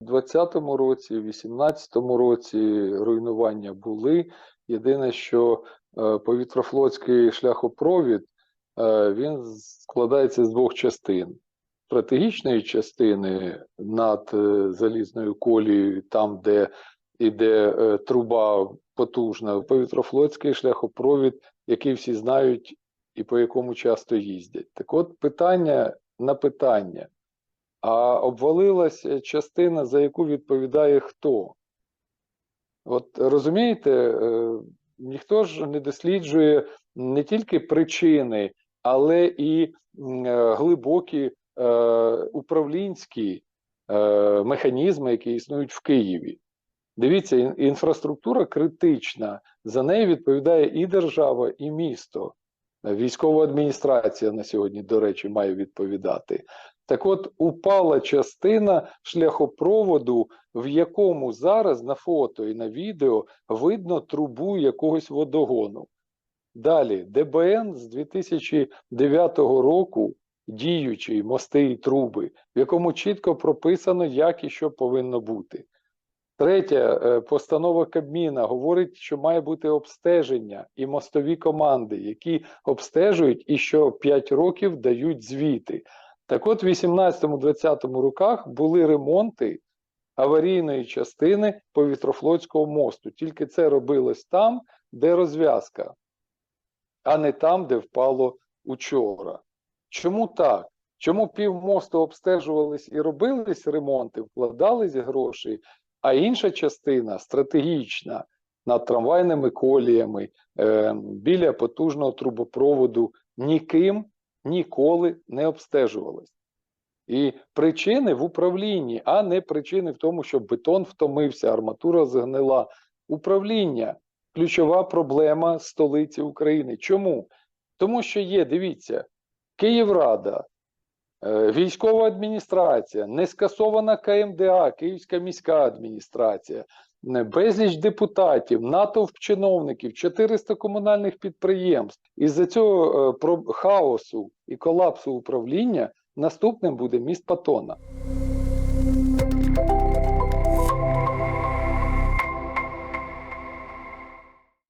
У 2020 році, у 2018 році руйнування були. Єдине, що е, повітрофлотський шляхопровід е, він складається з двох частин. Стратегічної частини над е, залізною колією, там, де іде е, труба потужна, повітрофлотський шляхопровід, який всі знають і по якому часто їздять. Так от питання на питання. А обвалилася частина, за яку відповідає хто? От розумієте, е, ніхто ж не досліджує не тільки причини, але і е, глибокі е, управлінські е, механізми, які існують в Києві. Дивіться, інфраструктура критична, за неї відповідає і держава, і місто. Військова адміністрація на сьогодні, до речі, має відповідати. Так от упала частина шляхопроводу, в якому зараз на фото і на відео видно трубу якогось водогону. Далі, ДБН з 2009 року діючий мости і труби, в якому чітко прописано, як і що повинно бути. Третя е, постанова Кабміна говорить, що має бути обстеження і мостові команди, які обстежують і що 5 років дають звіти. Так от, в 18-20 роках були ремонти аварійної частини повітрофлотського мосту. Тільки це робилось там, де розв'язка, а не там, де впало учора. Чому так? Чому півмосту обстежувались і робились ремонти, вкладались гроші, а інша частина стратегічна над трамвайними коліями е, біля потужного трубопроводу ніким ніколи не обстежувалась. І причини в управлінні, а не причини в тому, що бетон втомився, арматура згнила. Управління ключова проблема столиці України. Чому? Тому що є, дивіться, Київрада, е, військова адміністрація, не скасована КМДА, Київська міська адміністрація, безліч депутатів, натовп чиновників, 400 комунальних підприємств. Із-за цього е, хаосу і колапсу управління наступним буде міст Патона.